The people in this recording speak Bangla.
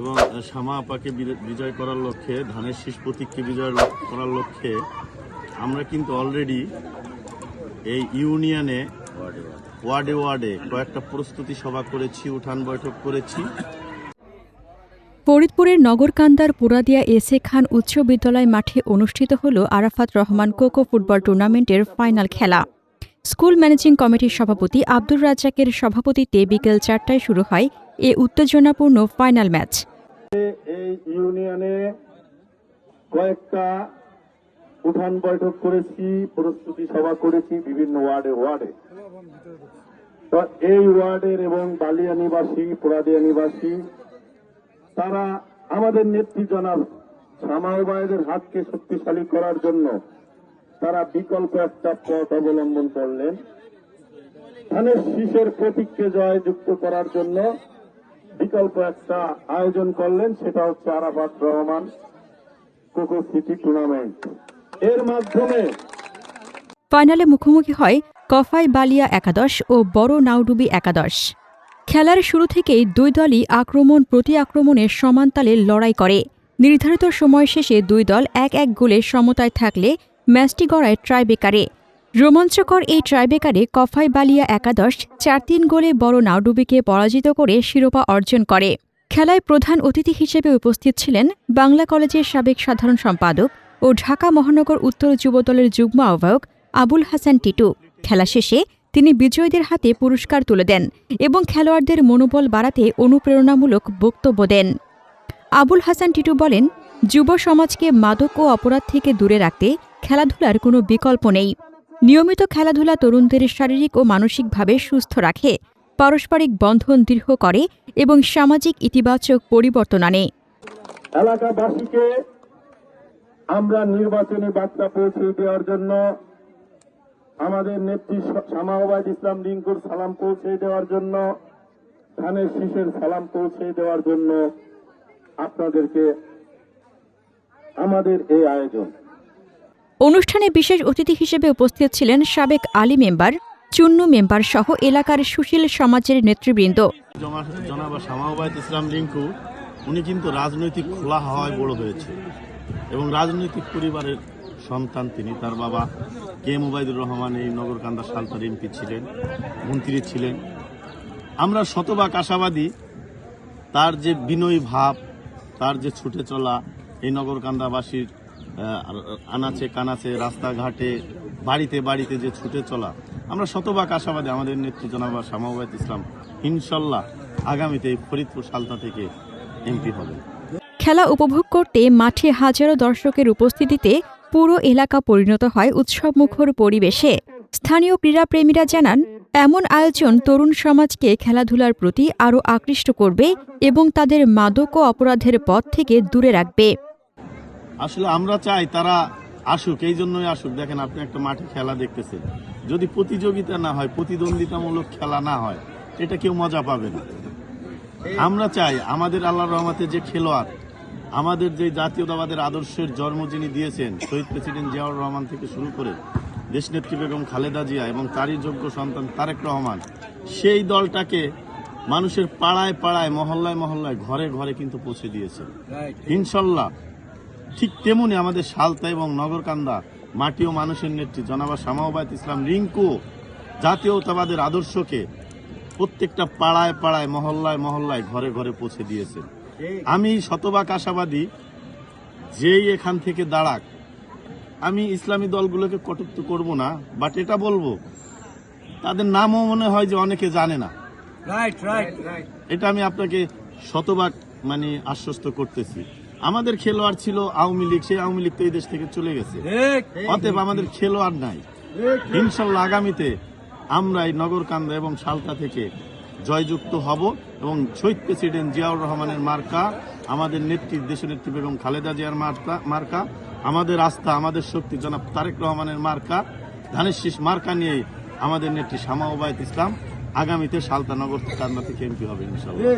এবং শ্যামা আপাকে বিজয় করার লক্ষ্যে, ধানের শীষ প্রতীককে বিজয় করার লক্ষ্যে আমরা কিন্তু অলরেডি এই ইউনিয়নে ওয়ার্ডে ওয়ার্ডে কয়েকটা প্রস্তুতি সভা করেছি, উঠান বৈঠক করেছি। ফরিদপুরের নগরকান্দার পুরাদিয়া এসে খান উচ্চ বিদ্যালয় মাঠে অনুষ্ঠিত হল আরাফাত রহমান কোকো ফুটবল টুর্নামেন্টের ফাইনাল খেলা। স্কুল ম্যানেজিং কমিটির সভাপতি আব্দুর রাজ্জাকের সভাপতিত্বে বিকেল চারটায় শুরু হয় এ উত্তেজনাপূর্ণ ফাইনাল ম্যাচ। এই ইউনিয়নে কয়েকটা উঠান বৈঠক করেছি, প্রস্তুতি সভা করেছি বিভিন্ন ওয়ার্ডে ওয়ার্ডে। তো এই ওয়ার্ডের এবং বালিয়া নিবাসী, পোড়াদিয়া নিবাসী, তারা আমাদের নেত্রী জনাব সামাওবায়দের হাতকে শক্তিশালী করার জন্য তারা বিকল্প একটা পথ অবলম্বন করলেন। ধানের শীষের প্রতীককে জয়যুক্ত করার জন্য বিকল্প একটা আয়োজন করলেন, সেটা হচ্ছে আরাফাত রহমান কোকো সিটি টুর্নামেন্ট। এর মাধ্যমে ফাইনালে মুখোমুখি হয় কফাই বালিয়া একাদশ ও বড় নাউডুবি একাদশ। খেলার শুরু থেকেই দুই দলই আক্রমণ প্রতি আক্রমণে সমান তালে লড়াই করে। নির্ধারিত সময় শেষে দুই দল এক এক গোলে সমতায় থাকলে ম্যাচটি গড়ায় ট্রাইবেকারে রোমাঞ্চকর এই ট্রাইবেকারে কফাই বালিয়া একাদশ চার তিন গোলে বড় নাউডুবিকে পরাজিত করে শিরোপা অর্জন করে। খেলায় প্রধান অতিথি হিসেবে উপস্থিত ছিলেন বাংলা কলেজের সাবেক সাধারণ সম্পাদক ও ঢাকা মহানগর উত্তর যুবদলের যুগ্ম আহ্বায়ক আবুল হাসান টিটু। খেলা শেষে তিনি বিজয়ীদের হাতে পুরস্কার তুলে দেন এবং খেলোয়াড়দের মনোবল বাড়াতে অনুপ্রেরণামূলক বক্তব্য দেন। আবুল হাসান টিটু বলেন, যুব সমাজকে মাদক ও অপরাধ থেকে দূরে রাখতে খেলাধুলার কোনো বিকল্প নেই। নিয়মিত খেলাধুলা তরুণদের শারীরিক ও মানসিকভাবে সুস্থ রাখে, পারস্পরিক বন্ধন দৃঢ় করে এবং সামাজিক ইতিবাচক পরিবর্তন আনে। এলাকাবাসীকে আমরা নির্বাচনী বার্তা পৌঁছে দেওয়ার জন্য আমাদের নেত্রী সামাওবাদ ইসলাম রিঙ্কুর সালাম পৌঁছে দেওয়ার জন্য, ধানের শীষের সালাম পৌঁছে দেওয়ার জন্য আপনাদেরকে আমাদের এই আয়োজন। অনুষ্ঠানে বিশেষ অতিথি হিসেবে উপস্থিত ছিলেন সাবেক আলী মেম্বার, চুন্নু মেম্বার সহ এলাকার সুশীল সমাজের নেতৃবৃন্দ। ইসলাম রিঙ্কু, উনি কিন্তু রাজনৈতিক খোলা হওয়ায় বড় হয়েছে এবং রাজনৈতিক পরিবারের সন্তান তিনি। তার বাবা কে মুবাইদুর রহমান, এই নগরকান্দা সালতার এমপি ছিলেন, মন্ত্রী ছিলেন। আমরা শতভাগ আশাবাদী তার যে বিনয়ী ভাব, তার যে ছুটে চলা এই নগরকান্দাবাসীর আনাচে কানাচে, রাস্তাঘাটে, বাড়িতে বাড়িতে যে ছুটে চলা, আমরা শতভাগ আশাবাদী আমাদের নেত্রী জনাবা শামাবাদ ইসলাম ইনশাল্লাহ আগামীতে ফরিদপুর সালতা থেকে এমপি হবে খেলা উপভোগ করতে মাঠে হাজারো দর্শকের উপস্থিতিতে পুরো এলাকা পরিণত হয় উৎসবমুখর পরিবেশে। স্থানীয় ক্রীড়াপ্রেমীরা জানান, এমন আয়োজন তরুণ সমাজকে খেলাধুলার প্রতি আরও আকৃষ্ট করবে এবং তাদের মাদক ও অপরাধের পথ থেকে দূরে রাখবে। আসলে আমরা চাই তারা আসুক এই জন্যই আসুক। দেখেন আপনি একটা মাঠে খেলা দেখতেছেন। যদি প্রতিযোগিতা না হয় প্রতিদ্বন্দ্বিতামূলক খেলা না হয় এটা কেউ মজা পাবে না। আমরা চাই আমাদের আল্লাহ রহমাতে যে খেলোয়াড় আমাদের যে জাতীয়তাবাদের আদর্শের জন্ম যিনি দিয়েছেন শহীদ প্রেসিডেন্ট জিয়াউর রহমান থেকে শুরু করে দেশনেত্রী বেগম খালেদা জিয়া এবং তারই যোগ্য সন্তান তারেক রহমান সেই দলটাকে মানুষের পাড়ায় পাড়ায় মহল্লায় মহল্লায় ঘরে ঘরে কিন্তু পৌঁছে দিয়েছে ইনশাল্লাহ ঠিক তেমনি আমাদের সালতা এবং নগরকান্দা মাটি ও মানুষের নেত্রী জনাবা শামাওবাদ ইসলাম রিঙ্কু জাতীয়তাবাদের আদর্শকে প্রত্যেকটা পাড়ায় পাড়ায় মহল্লায় মহল্লায় ঘরে ঘরে পৌঁছে দিয়েছে আমি শতভাগ আশাবাদী যেই এখান থেকে দাঁড়াক। আমি ইসলামী দলগুলোকে কটুক্ত করব না বাট এটা বলব তাদের নামও মনে হয় যে অনেকে জানে না. এটা আমি আপনাকে শতভাগ মানে আশ্বস্ত করতেছি। আমাদের খেলোয়াড় ছিল আওয়ামী লীগ সেই আওয়ামী লীগ তো এই দেশ থেকে চলে গেছে। অতএব আমাদের খেলোয়াড় নাই। ইনশাল্লাহ আগামীতে আমরা এই নগরকান্দা এবং সালতা থেকে জয়যুক্ত হব এবং শহীদ প্রেসিডেন্ট জিয়াউর রহমানের মার্কা আমাদের নেত্রী দেশনেত্রী বেগম খালেদা জিয়ার মার্কা মার্কা আমাদের আস্থা আমাদের শক্তি জনাব তারেক রহমানের মার্কা ধানের শীষ মার্কা নিয়ে আমাদের নেত্রী শামা ওবায়দ ইসলাম আগামীতে সালতা নগর কান্দা থেকে এমপি হবে ইনশাল্লাহ